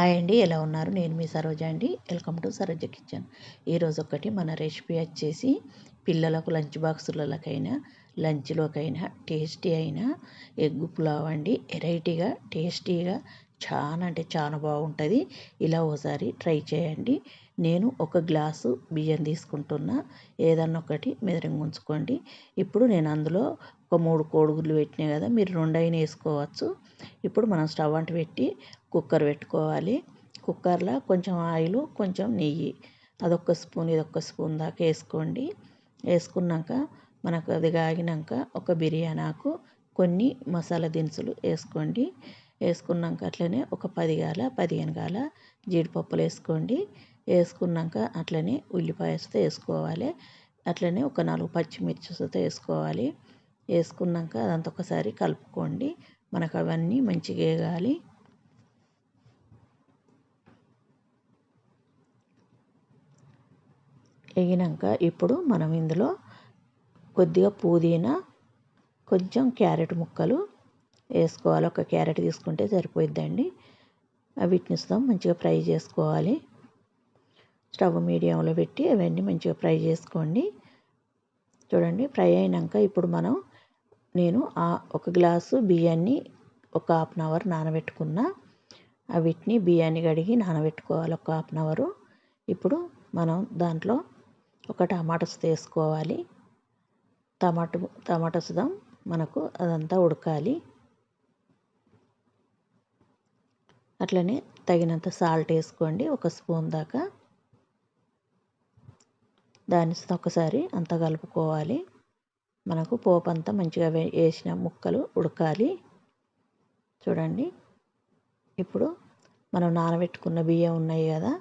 Hi అండి ఎలా ఉన్నారు? నేను మీ సరోజ అండి. Welcome to Saroja kitchen. ఈరోజు ఒకటి మన రెసిపీ వచ్చేసి పిల్లలకు లంచ్ బాక్సులకైనా లంచ్లోకైనా టేస్టీ అయినా ఎగ్ పులావ్ అండి. వెరైటీగా టేస్టీగా చాలా అంటే చాలా బాగుంటుంది. ఇలా ఓసారి ట్రై చేయండి. నేను ఒక గ్లాసు బియ్యం తీసుకుంటున్నా ఏదన్నా ఒకటి మెదరంగా ఉంచుకోండి. ఇప్పుడు నేను అందులో ఒక మూడు కోడిగుడ్లు పెట్టినాయి కదా మీరు రెండైనా వేసుకోవచ్చు. ఇప్పుడు మనం స్టవ్ అంటు పెట్టి కుక్కర్ పెట్టుకోవాలి. కుక్కర్లో కొంచెం ఆయిల్ కొంచెం నెయ్యి. అదొక స్పూన్ ఇదొక స్పూన్ దాకా వేసుకోండి. వేసుకున్నాక మనకు అది కాగినాక ఒక బిర్యానీ ఆకు కొన్ని మసాలా దినుసులు వేసుకోండి. వేసుకున్నాక అట్లనే ఒక పది గాల పదిహేను గాల జీడిపప్పులు వేసుకోండి. వేసుకున్నాక అట్లనే ఉల్లిపాయస్తో వేసుకోవాలి. అట్లనే ఒక నాలుగు పచ్చిమిర్చితో వేసుకోవాలి. వేసుకున్నాక అదంతా ఒకసారి కలుపుకోండి. మనకు అవన్నీ మంచిగా వేగాలి. వేగినాక ఇప్పుడు మనం ఇందులో కొద్దిగా పుదీనా కొంచెం క్యారెట్ ముక్కలు వేసుకోవాలి. ఒక క్యారెట్ తీసుకుంటే సరిపోద్దండి వీటిని మంచిగా ఫ్రై చేసుకోవాలి. స్టవ్ మీడియంలో పెట్టి అవన్నీ మంచిగా ఫ్రై చేసుకోండి. చూడండి ఫ్రై అయినాక ఇప్పుడు మనం నేను ఆ ఒక గ్లాసు బియ్యాన్ని ఒక హాఫ్ అన్ అవర్ నానబెట్టుకున్న వీటిని బియ్యాన్ని కడిగి నానబెట్టుకోవాలి ఒక హాఫ్ అన్ అవరు. ఇప్పుడు మనం దాంట్లో ఒక టమాటాస్ తీసుకోవాలి టమాటో టమాటాస్ మనకు అదంతా ఉడకాలి. అట్లనే తగినంత సాల్ట్ వేసుకోండి ఒక స్పూన్ దాకా. దాన్ని ఒకసారి అంతా కలుపుకోవాలి. మనకు పోపు అంతా మంచిగా వేసిన ముక్కలు ఉడకాలి. చూడండి. ఇప్పుడు మనం నానబెట్టుకున్న బియ్యం ఉన్నాయి కదా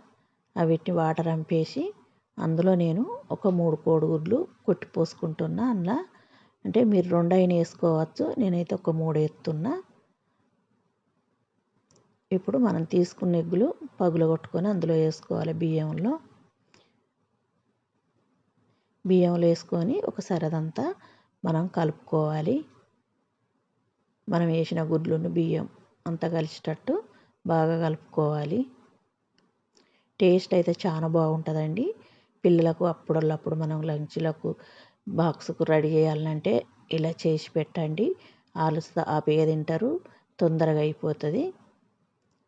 అవిటిని వాటర్ అంపేసి అందులో నేను ఒక మూడు కోడిగుడ్లు కొట్టి పోసుకుంటున్నా అందులో అంటే మీరు రెండు అయిన వేసుకోవచ్చు నేనైతే ఒక మూడు ఎత్తున్నా. ఇప్పుడు మనం తీసుకున్న ఎగ్గులు పగులు కొట్టుకొని అందులో వేసుకోవాలి బియ్యంలో. బియ్యంలో వేసుకొని ఒకసారి అదంతా మనం కలుపుకోవాలి. మనం వేసిన గుడ్లను బియ్యం అంతా కలిసేటట్టు బాగా కలుపుకోవాలి. టేస్ట్ అయితే చాలా బాగుంటుందండి. పిల్లలకు అప్పుడల్లప్పుడు మనం లంచ్లకు బాక్స్కు రెడీ చేయాలంటే ఇలా చేసి పెట్టండి. ఆలుస్తా ఆపేగా తింటారు. తొందరగా అయిపోతుంది.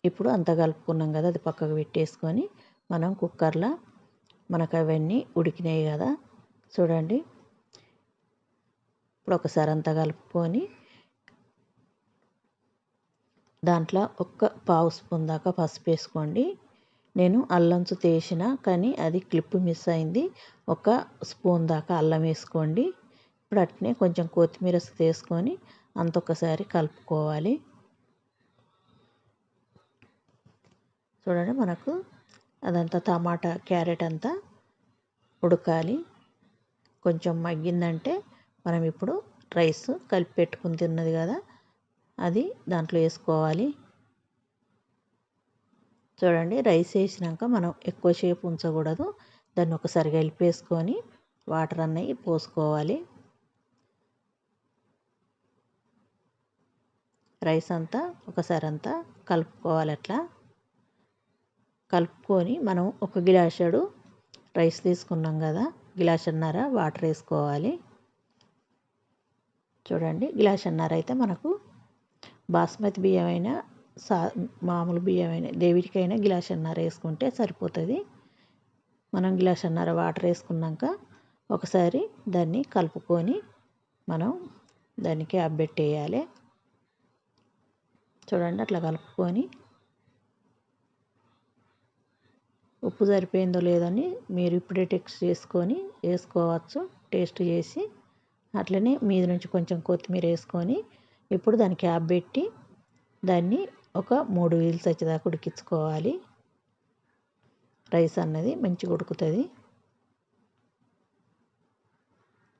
ఇప్పుడు అంతా కలుపుకున్నాం కదా అది పక్కకు పెట్టేసుకొని మనం కుక్కర్లో మనకు అవన్నీ ఉడికినాయి కదా చూడండి. ఇప్పుడు ఒకసారి అంతా కలుపుకొని దాంట్లో ఒక్క పావు స్పూన్ దాకా పసుపు వేసుకోండి. నేను అల్లంచు తీసిన కానీ అది క్లిప్ మిస్ అయింది. ఒక స్పూన్ దాకా అల్లం వేసుకోండి. ఇప్పుడు అట్నే కొంచెం కొత్తిమీర తీసుకొని అంత ఒకసారి కలుపుకోవాలి. చూడండి మనకు అదంతా టమాటా క్యారెట్ అంతా ఉడకాలి. కొంచెం మగ్గిందంటే మనం ఇప్పుడు రైస్ కలిపి పెట్టుకుని తిన్నది కదా అది దాంట్లో వేసుకోవాలి. చూడండి రైస్ వేసినాక మనం ఎక్కువసేపు ఉంచకూడదు. దాన్ని ఒకసారి కలిపేసుకొని వాటర్ అన్నవి పోసుకోవాలి. రైస్ అంతా ఒకసారి అంతా కలుపుకోవాలి అట్లా. కలుపుకొని మనం ఒక గిలాసడు రైస్ తీసుకున్నాం కదా గిలాసన్నర? వాటర్ వేసుకోవాలి. చూడండి గిలాసన్నర అయితే మనకు బాస్మతి బియ్యం అయినా సా మామూలు బియ్యం అయినా దేవిటికైనా గిలాసన్నర వేసుకుంటే సరిపోతుంది. మనం గిలాసన్నర వాటర్ వేసుకున్నాక ఒకసారి దాన్ని కలుపుకొని మనం దానికి అబ్బెట్టేయాలి చూడండి అట్లా కలుపుకొని ఉప్పు సరిపోయిందో లేదని మీరు ఇప్పుడే టెక్స్ట్ చేసుకొని వేసుకోవచ్చు. టేస్ట్ చేసి అట్లనే మీద నుంచి కొంచెం కొత్తిమీర వేసుకొని ఇప్పుడు దాని క్యాప్ పెట్టి దాన్ని ఒక మూడు వీల్స్ వచ్చేదాకా ఉడికించుకోవాలి. రైస్ అన్నది మంచిగా ఉడుకుతుంది.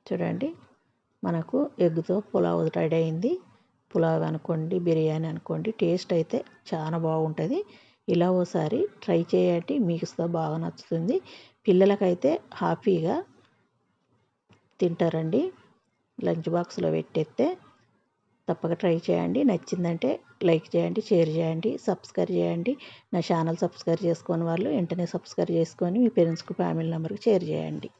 చూడండి మనకు ఎగ్తో పులావ్ రెడీ అయింది. పులావ్ అనుకోండి బిర్యానీ అనుకోండి టేస్ట్ అయితే చాలా బాగుంటుంది. ఇలా ఓసారి ట్రై చేయండి. మీకు బాగా నచ్చుతుంది. పిల్లలకైతే హ్యాపీగా తింటారండి. లంచ్ బాక్స్లో పెట్టేస్తే తప్పక ట్రై చేయండి. నచ్చిందంటే లైక్ చేయండి షేర్ చేయండి సబ్స్క్రైబ్ చేయండి. నా ఛానల్ సబ్స్క్రైబ్ చేసుకొని వాళ్ళు వెంటనే సబ్స్క్రైబ్ చేసుకొని మీ పేరెంట్స్కి ఫ్యామిలీ మెంబర్కి షేర్ చేయండి.